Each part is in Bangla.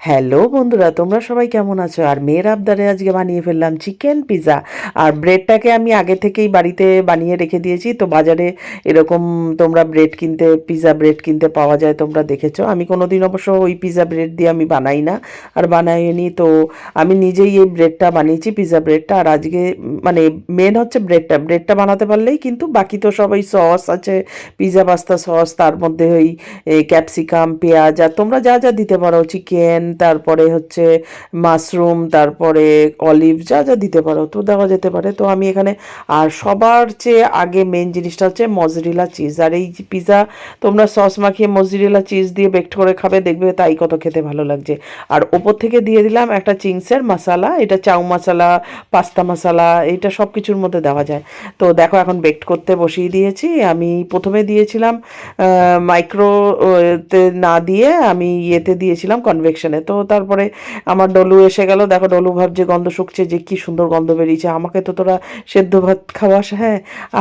হ্যালো বন্ধুরা, তোমরা সবাই কেমন আছো? আর মেয়ের আবদারে আজকে বানিয়ে ফেললাম চিকেন পিৎজা আর ব্রেডটাকে আমি আগে থেকেই বাড়িতে বানিয়ে রেখে দিয়েছি। তো বাজারে এরকম তোমরা ব্রেড কিনতে পিৎজা ব্রেড কিনতে পাওয়া যায়, তোমরা দেখেছ। আমি কোনো দিন অবশ্য ওই পিৎজা ব্রেড দিয়ে আমি বানাই না। আর বানাইনি, তো আমি নিজেই এই ব্রেডটা বানিয়েছি পিৎজা ব্রেডটা আর আজকে মানে মেন হচ্ছে ব্রেডটা ব্রেডটা বানাতে পারলেই কিন্তু বাকি তো সবাই সস আছে পিৎজা পাস্তা সস তার মধ্যে ওই ক্যাপসিকাম পেঁয়াজ। আর তোমরা যা যা দিতে পারো চিকেন তারপরে হচ্ছে মাশরুম, তারপরে অলিভ, যা যা দিতে পারো, তো দেওয়া যেতে পারে। তো আমি এখানে, আর সবার চেয়ে আগে মেন জিনিসটা হচ্ছে মজরিলা চিজ আর এই পিৎজা তোমরা সস মাখিয়ে মজরিলা চিজ দিয়ে বেক্ট করে খাবে, দেখবে তাই কত খেতে ভালো লাগছে। আর ওপর থেকে দিয়ে দিলাম একটা চিংসের মশালা এটা চাউ মশলা পাস্তা মশালা এটা সব কিছুর মধ্যে দেওয়া যায়। তো দেখো এখন বেক্ট করতে বসিয়ে দিয়েছি। আমি প্রথমে দিয়েছিলাম মাইক্রো তে না দিয়ে আমি ইয়েতে দিয়েছিলাম কনভেকশনে তো তারপরে আমার ডলু এসে গেল। দেখো ডলু ভাবছে গন্ধ শুকছে, যে কি সুন্দর গন্ধ বেরিয়েছে। আমাকে তো তোরা সেদ্ধ ভাত খাওয়াস হ্যাঁ?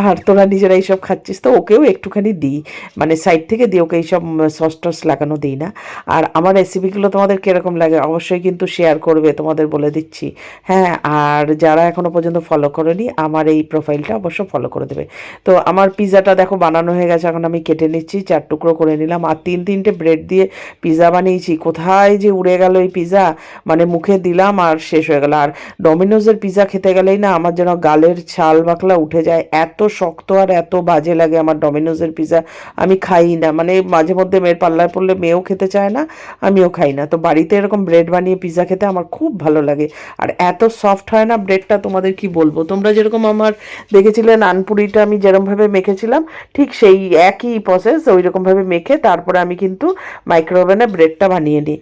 আর তোরা নিজেরা এইসব খাচ্ছিস। তো ওকেও একটুখানি দিই। মানে সাইড থেকে দিই ওকে এইসব সস টস লাগানো দিই না। আর আমার রেসিপিগুলো তোমাদের কীরকম লাগে অবশ্যই কিন্তু শেয়ার করবে, তোমাদের বলে দিচ্ছি। হ্যাঁ আর যারা এখনও পর্যন্ত ফলো করেনি, আমার এই প্রোফাইলটা অবশ্য ফলো করে দেবে। তো আমার পিৎজাটা দেখো বানানো হয়ে গেছে, এখন আমি কেটে নিচ্ছি, চার টুকরো করে নিলাম। আর তিন তিনটে ব্রেড দিয়ে পিৎজা বানিয়েছি। কোথায় যে উড়ে গেল এই পিৎজা মানে মুখে দিলাম আর শেষ হয়ে গেল। আর ডমিনোজের পিৎজা খেতে গেলেই না আমার যেন গালের ছাল বাকলা উঠে যায়। এত শক্ত আর এত বাজে লাগে আমার ডমিনোজের পিৎজা আমি খাই না মানে মাঝে মধ্যে মেয়ের পাল্লায় পড়লে মেয়েও খেতে চায় না, আমিও খাই না। তো বাড়িতে এরকম ব্রেড বানিয়ে পিৎজা খেতে আমার খুব ভালো লাগে। আর এত সফট হয় না ব্রেডটা তোমাদের কি বলব? তোমরা যেরকম আমার দেখেছিলে নানপুরিটা আমি যেরকমভাবে মেখেছিলাম, ঠিক সেই একই প্রসেস ওই রকমভাবে মেখে তারপরে আমি কিন্তু মাইক্রোওভেনে ব্রেডটা বানিয়ে নিই।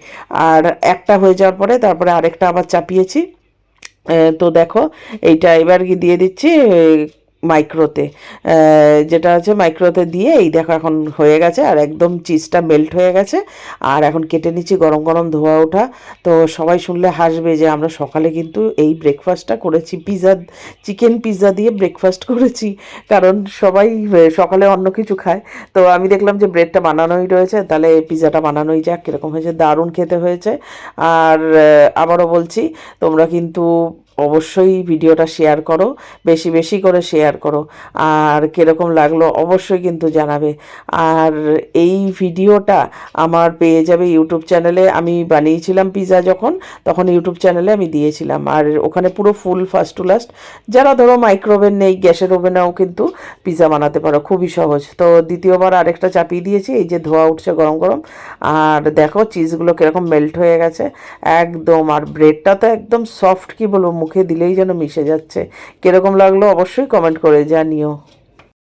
আর একটা হয়ে যাওয়ার পরে তারপরে আরেকটা আবার চাপিয়েছি। তো দেখো এইটা এবার দিয়ে দিচ্ছি? মাইক্রোতে যেটা হচ্ছে মাইক্রোতে দিয়ে এই দেখো এখন হয়ে গেছে আর একদম চিজটা মেল্ট হয়ে গেছে। আর এখন কেটে নিচ্ছি গরম গরম ধোয়া ওঠা। তো সবাই শুনলে হাসবে যে আমরা সকালে কিন্তু এই ব্রেকফাস্টটা করেছি পিৎজা চিকেন পিৎজা দিয়ে ব্রেকফাস্ট করেছি। কারণ সবাই সকালে অন্য কিছু খায়। তো আমি দেখলাম যে ব্রেডটা বানানোই রয়েছে, তাহলে পিৎজাটা বানানোই যাক, কীরকম হয়েছে, দারুণ খেতে হয়েছে। আর আবারও বলছি, তোমরা কিন্তু অবশ্যই ভিডিওটা শেয়ার করো, বেশি বেশি করে শেয়ার করো। আর কীরকম লাগল অবশ্যই কিন্তু জানাবে। আর এই ভিডিওটা আমার পেয়ে যাবে ইউটিউব চ্যানেলে আমি বানিয়েছিলাম পিৎজা যখন, তখন ইউটিউব চ্যানেলে আমি দিয়েছিলাম। আর ওখানে পুরো ফুল ফার্স্ট টু লাস্ট যারা ধরো মাইক্রোওভেন নেই, গ্যাসের ওভেনেও কিন্তু পিৎজা বানাতে পারো, খুবই সহজ। তো দ্বিতীয়বার আরেকটা চাপিয়ে দিয়েছি, এই যে ধোয়া উঠছে গরম গরম। আর দেখো চিজগুলো কীরকম মেল্ট হয়ে গেছে। একদম, আর ব্রেডটা তো একদম সফট কি বলব মুখে দিলেই যেন মিশে যাচ্ছে। কীরকম লাগল অবশ্যই কমেন্ট করে জানিও।